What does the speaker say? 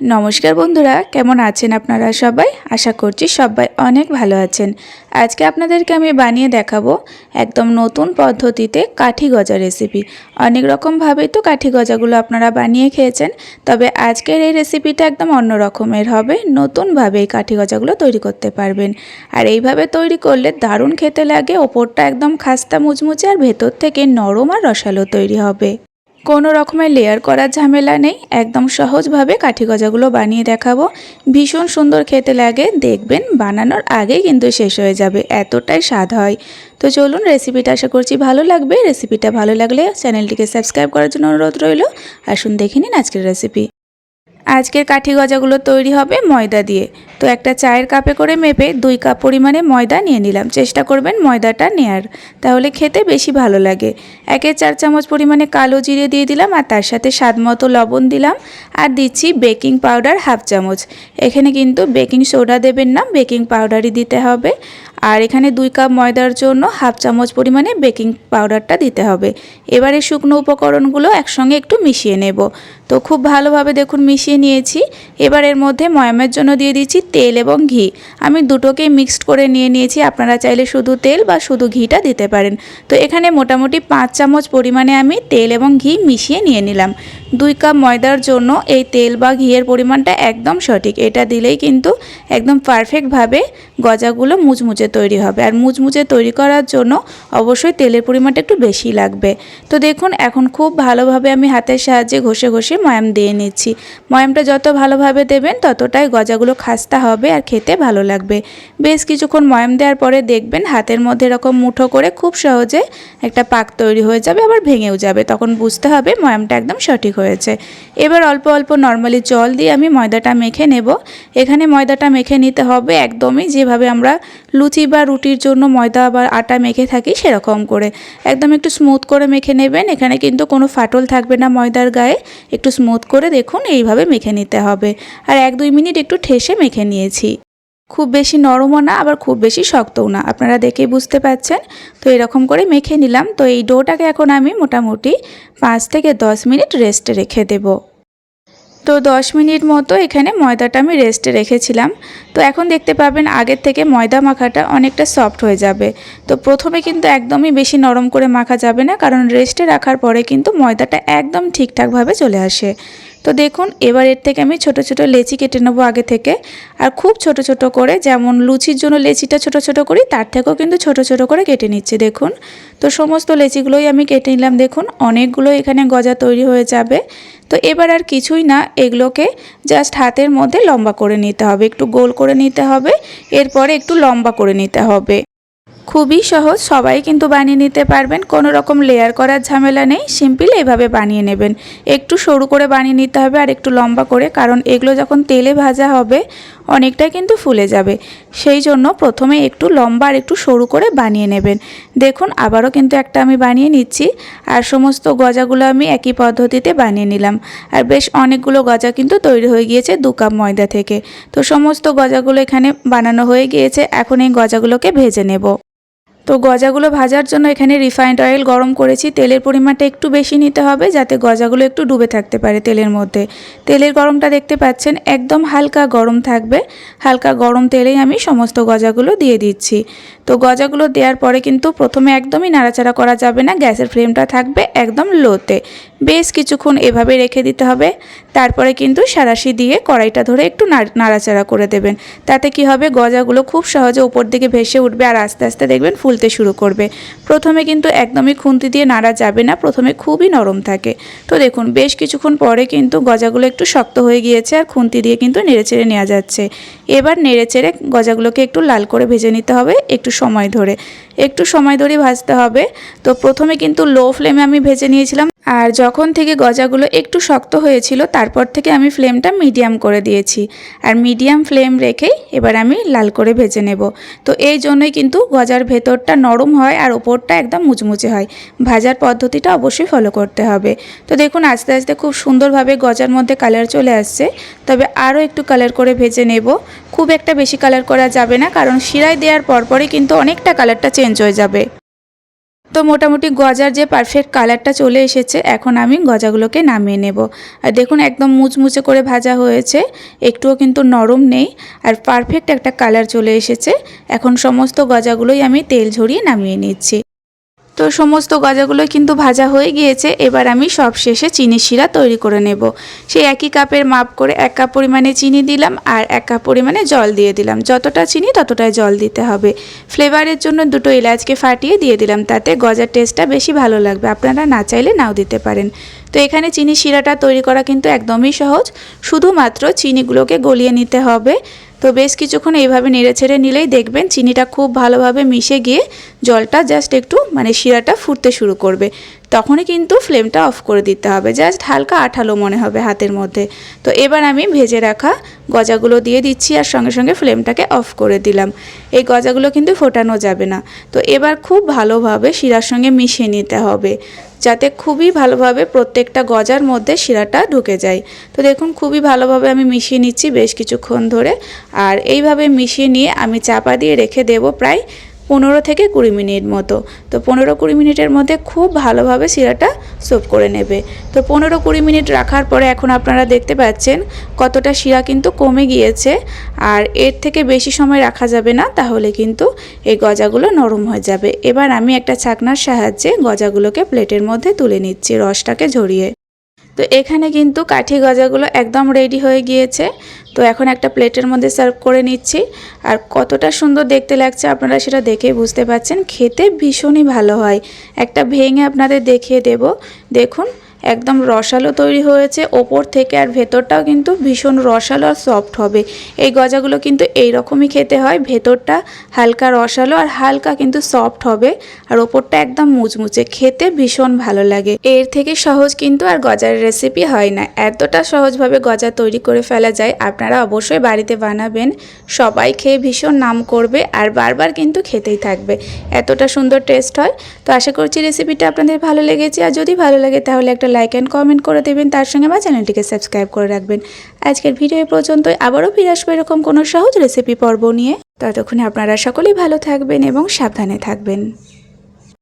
নমস্কার বন্ধুরা, কেমন আছেন আপনারা সবাই? আশা করছি সবাই অনেক ভালো আছেন। আজকে আপনাদেরকে আমি বানিয়ে দেখাবো একদম নতুন পদ্ধতিতে কাঠি গজা রেসিপি অনেক রকমভাবেই তো কাঠি গজাগুলো আপনারা বানিয়ে খেয়েছেন, তবে আজকের এই রেসিপিটা একদম অন্য রকমের হবে। নতুনভাবে এই কাঠি গজাগুলো তৈরি করতে পারবেন। আর এইভাবে তৈরি করলে দারুণ খেতে লাগে, ওপরটা একদম খাস্তা মুচমুচে আর ভেতর থেকে নরম আর রসালো তৈরি হবে। কোনো রকমের লেয়ার করার ঝামেলা নেই। একদম সহজভাবে কাঠি গজাগুলো বানিয়ে দেখাবো। ভীষণ সুন্দর খেতে লাগে। দেখবেন বানানোর আগেই কিন্তু শেষ হয়ে যাবে। এতটাই স্বাদ হয়। তো চলুন রেসিপিটা আশা করছি ভালো লাগবে। রেসিপিটা ভালো লাগলে চ্যানেলটিকে সাবস্ক্রাইব করার জন্য অনুরোধ রইল। আসুন দেখে নিন আজকের রেসিপি আজকের কাঠি গজাগুলো তৈরি হবে ময়দা দিয়ে। তো একটা চায়ের কাপে করে মেপে দুই কাপ পরিমাণে ময়দা নিয়ে নিলাম। চেষ্টা করবেন ময়দাটা নেয়ার। তাহলে খেতে বেশি ভালো লাগে। একে চার চামচ পরিমাণে কালো জিরে দিয়ে দিলাম আর তার সাথে স্বাদ মতো লবণ দিলাম আর দিচ্ছি বেকিং পাউডার হাফ চামচ। এখানে কিন্তু বেকিং সোডা দেবেন না, বেকিং পাউডারই দিতে হবে। আর এখানে দুই কাপ ময়দার জন্য হাফ চামচ পরিমাণে বেকিং পাউডারটা দিতে হবে। এবারে শুকনো উপকরণগুলো একসঙ্গে একটু মিশিয়ে নেব। তো খুব ভালোভাবে দেখুন মিশিয়ে নিয়েছি। এবার এর মধ্যে ময়ামের জন্য দিয়ে দিচ্ছি তেল এবং ঘি। আমি দুটোকেই মিক্সড করে নিয়ে নিয়েছি। আপনারা চাইলে শুধু তেল বা শুধু ঘিটা দিতে পারেন। তো এখানে মোটামুটি পাঁচ চামচ পরিমাণে আমি তেল এবং ঘি মিশিয়ে নিয়ে নিলাম। দুই কাপ ময়দার জন্য এই তেল বা ঘিয়ের পরিমাণটা একদম সঠিক। এটা দিলেই কিন্তু একদম পারফেক্টভাবে গজাগুলো মুচমুচে তৈরি হবে। আর মুচমুচে তৈরি করার জন্য অবশ্যই তেলের পরিমাণটা একটু বেশি লাগবে। তো দেখুন, এখন খুব ভালোভাবে আমি হাতের সাহায্যে ঘষে ঘষে ময়াম দিয়ে নিচ্ছি। ময়ামটা যত ভালোভাবে দেবেন, ততটাই গজাগুলো খাস্তা হবে আর খেতে ভালো লাগবে। বেশ কিছুক্ষণ ময়াম দেওয়ার পরে দেখবেন হাতের মধ্যে এরকম মুঠো করে খুব সহজে একটা পাক তৈরি হয়ে যাবে, আবার ভেঙেও যাবে। তখন বুঝতে হবে ময়ামটা একদম সঠিক হয়েছে। এবার অল্প অল্প নর্মালি জল দিয়ে আমি ময়দাটা মেখে নেব। এখানে ময়দাটা মেখে নিতে হবে একদমই যেভাবে আমরা লুচি বা রুটির জন্য ময়দা বা আটা মেখে থাকি সেরকম করে। একদম একটু স্মুথ করে মেখে নেবেন। এখানে কিন্তু কোনো ফাটল থাকবে না ময়দার গায়ে। একটু স্মুথ করে দেখুন, এইভাবে মেখে নিতে হবে। আর এক দুই মিনিট একটু ঠেসে মেখে নিয়েছি। খুব বেশি নরমও না, আবার খুব বেশি শক্তও না। আপনারা দেখেই বুঝতে পাচ্ছেন। তো এরকম করে মেখে নিলাম। তো এই ডোটাকে এখন আমি মোটামুটি পাঁচ থেকে দশ মিনিট রেস্টে রেখে দেবো। তো দশ মিনিট মতো এখানে ময়দাটা আমি রেস্টে রেখেছিলাম। তো এখন দেখতে পাবেন আগের থেকে ময়দা মাখাটা অনেকটা সফট হয়ে যাবে। তো প্রথমে কিন্তু একদমই বেশি নরম করে মাখা যাবে না, কারণ রেস্টে রাখার পরে কিন্তু ময়দাটা একদম ঠিকঠাকভাবে চলে আসে। তো দেখুন, এবার এর থেকে আমি ছোট ছোট লেচি কেটে নেব আগে থেকে। আর খুব ছোট ছোট করে, যেমন লুচির জন্য লেচিটা ছোট ছোট করি, তার থেকেও কিন্তু ছোট ছোট করে কেটে নিচ্ছে, দেখুন। তো সমস্ত লেচিগুলোই আমি কেটে নিলাম, দেখুন, অনেকগুলো এখানে গজা তৈরি হয়ে যাবে। তো এবার আর কিছুই না, এগুলোকে জাস্ট হাতের মধ্যে লম্বা করে নিতে হবে, একটু গোল করে নিতে হবে, এরপরে একটু লম্বা করে নিতে হবে। খুবই সহজ, সবাই কিন্তু বানিয়ে নিতে পারবেন, কোনো রকম লেয়ার করার ঝামেলা নেই সিম্পল এইভাবে বানিয়ে নেবেন। একটু সরু করে বানিয়ে নিতে হবে আর একটু লম্বা করে, কারণ এগুলো যখন তেলে ভাজা হবে অনেকটাই কিন্তু ফুলে যাবে। সেই জন্য প্রথমে একটু লম্বা আর একটু সরু করে বানিয়ে নেবেন। দেখুন, আবারও কিন্তু একটা আমি বানিয়ে নিচ্ছি, আর সমস্ত গজাগুলো আমি একই পদ্ধতিতে বানিয়ে নিলাম। আর বেশ অনেকগুলো গজা কিন্তু তৈরি হয়ে গিয়েছে দু কাপ ময়দা থেকে। তো সমস্ত গজাগুলো এখানে বানানো হয়ে গিয়েছে, এখন এই গজাগুলোকে ভেজে নেব। তো গজাগুলো ভাজার জন্য এখানে রিফাইন্ড অয়েল গরম করেছি। তেলের পরিমাণটা একটু বেশি নিতে হবে যাতে গজাগুলো একটু ডুবে থাকতে পারে তেলের মধ্যে। তেলের গরমটা দেখতে পাচ্ছেন, একদম হালকা গরম থাকবে। হালকা গরম তেলেই আমি সমস্ত গজাগুলো দিয়ে দিচ্ছি। তো গজাগুলো দেওয়ার পরে কিন্তু প্রথমে একদমই নাড়াচাড়া করা যাবে না, গ্যাসের ফ্লেমটা থাকবে একদম লোতে বেশ কিছুক্ষণ এভাবে রেখে দিতে হবে। তারপরে কিন্তু সারাশি দিয়ে কড়াইটা ধরে একটু নাড়াচাড়া করে দেবেন। তাতে কি হবে, গজাগুলো খুব সহজে উপর দিকে ভেসে উঠবে আর আস্তে আস্তে দেখবেন ফুলতে শুরু করবে। প্রথমে কিন্তু একদমই খুন্তি দিয়ে নাড়া যাবে না, প্রথমে খুবই নরম থাকে। তো দেখুন, বেশ কিছুক্ষণ পরে কিন্তু গজাগুলো একটু শক্ত হয়ে গিয়েছে আর খুন্তি দিয়ে কিন্তু নেড়েচেড়ে নেওয়া যাচ্ছে। এবার নেড়েচেড়ে গজাগুলোকে একটু লাল করে ভেজে নিতে হবে একটু সময় ধরে। একটু সময় ধরে ভাজতে হবে। তো প্রথমে কিন্তু লো ফ্লেমে আমি ভেজে নিয়েছিলাম। আর যখন থেকে গজাগুলো একটু শক্ত হয়েছিল, তারপর থেকে আমি ফ্লেমটা মিডিয়াম করে দিয়েছি। আর মিডিয়াম ফ্লেম রেখেই এবার আমি লাল করে ভেজে নেব। তো এই জন্যই কিন্তু গজার ভেতরটা নরম হয় আর ওপরটা একদম মুচমুচে হয়। ভাজার পদ্ধতিটা অবশ্যই ফলো করতে হবে। তো দেখুন, আস্তে আস্তে খুব সুন্দরভাবে গজার মধ্যে কালার চলে আসছে। তবে আরও একটু কালার করে ভেজে নেব। খুব একটা বেশি কালার করা যাবে না, কারণ শিরায় দেওয়ার পরপরই কিন্তু অনেকটা কালারটা চেঞ্জ হয়ে যাবে। তো মোটামুটি গজার যে পারফেক্ট কালারটা চলে এসেছে, এখন আমি গজাগুলোকে নামিয়ে নেব। আর দেখুন একদম মুচমুচে করে ভাজা হয়েছে, একটুও কিন্তু নরম নেই, আর পারফেক্ট একটা কালার চলে এসেছে। এখন সমস্ত গজাগুলোই আমি তেল ঝরিয়ে নামিয়ে নিচ্ছি। তো সমস্ত গজাগুলো কিন্তু ভাজা হয়ে গিয়েছে, এবার আমি সব শেষে চিনি শিরা তৈরি করে নেব। সেই একই কাপের মাপ করে এক কাপ পরিমাণে চিনি দিলাম আর এক কাপ পরিমাণে জল দিয়ে দিলাম। যতটা চিনি ততটাই জল দিতে হবে। ফ্লেভারের জন্য দুটো এলাচকে ফাটিয়ে দিয়ে দিলাম, তাতে গজার টেস্টটা বেশি ভালো লাগবে। আপনারা না চাইলে নাও দিতে পারেন। তো এখানে চিনি শিরাটা তৈরি করা কিন্তু একদমই সহজ। শুধুমাত্র চিনিগুলোকে গলিয়ে নিতে হবে। তো বেশ কিছুক্ষণ এইভাবে নেড়ে ছেড়ে নিলেই দেখবেন চিনিটা খুব ভালোভাবে মিশে গিয়ে জলটা জাস্ট একটু মানে শিরাটা ফুটতে শুরু করবে। তখনই কিন্তু ফ্লেমটা অফ করে দিতে হবে। জাস্ট হালকা আঠালো মনে হবে হাতের মধ্যে। তো এবার আমি ভেজে রাখা গজাগুলো দিয়ে দিচ্ছি আর সঙ্গে সঙ্গে ফ্লেমটাকে অফ করে দিলাম। এই গজাগুলো কিন্তু ফোটানো যাবে না। তো এবার খুব ভালোভাবে শিরার সঙ্গে মিশিয়ে নিতে হবে। যাতে খুবই ভালোভাবে প্রত্যেকটা গজার মধ্যে শিরাটা ঢুকে যায়। তো দেখুন, খুবই ভালোভাবে আমি মিশিয়ে নিচ্ছি বেশ কিছুক্ষণ ধরে। আর এইভাবে মিশিয়ে নিয়ে আমি চাপা দিয়ে রেখে দেব প্রায় পনেরো থেকে কুড়ি মিনিট মতো। তো পনেরো কুড়ি মিনিটের মধ্যে খুব ভালোভাবে শিরাটা সোপ করে নেবে। তো পনেরো কুড়ি মিনিট রাখার পরে এখন আপনারা দেখতে পাচ্ছেন কতটা শিরা কিন্তু কমে গিয়েছে। আর এর থেকে বেশি সময় রাখা যাবে না, তাহলে কিন্তু এই গজাগুলো নরম হয়ে যাবে। এবার আমি একটা ছাকনার সাহায্যে গজাগুলোকে প্লেটের মধ্যে তুলে নিচ্ছি রসটাকে ঝরিয়ে। তো এখানে কিন্তু কাঠি গজাগুলো একদম রেডি হয়ে গিয়েছে। তো এখন একটা প্লেটের মধ্যে সার্ভ করে নিচ্ছি। আর কতটা সুন্দর দেখতে লাগছে আপনারা সেটা দেখে বুঝতে পাচ্ছেন খেতে ভীষণই ভালো হয়। একটা ভেঙে আপনাদের দেখিয়ে দেব। দেখুন একদম রসালো তৈরি হয়েছে। ওপর থেকে আর ভেতরটাও কিন্তু ভীষণ রসালো আর সফট হবে। এই গজাগুলো কিন্তু এই রকমই খেতে হয়। ভেতরটা হালকা রসালো আর হালকা কিন্তু সফট হবে। আর ওপরটা একদম মুচমুচে। খেতে ভীষণ ভালো লাগে। এর থেকে সহজ কিন্তু আর গজার রেসিপি হয় না। এতটা সহজভাবে গজা তৈরি করে ফেলা যায়। আপনারা অবশ্যই বাড়িতে বানাবেন। সবাই খেয়ে ভীষণ নাম করবে আর বারবার কিন্তু খেতেই থাকবে। এতটা সুন্দর টেস্ট হয়। তো আশা করছি রেসিপিটা আপনাদের ভালো লেগেছে। আর যদি ভালো লাগে তাহলে একটা লাইক অ্যান্ড কমেন্ট করে দেবেন। তার সঙ্গে আমার চ্যানেলটিকে সাবস্ক্রাইব করে রাখবেন। আজকের ভিডিও পর্যন্ত পর্যন্তই। আবারও ফিরে আসব এরকম কোনো সহজ রেসিপি পর্ব নিয়ে। ততক্ষণে আপনারা সকলেই ভালো থাকবেন এবং সাবধানে থাকবেন।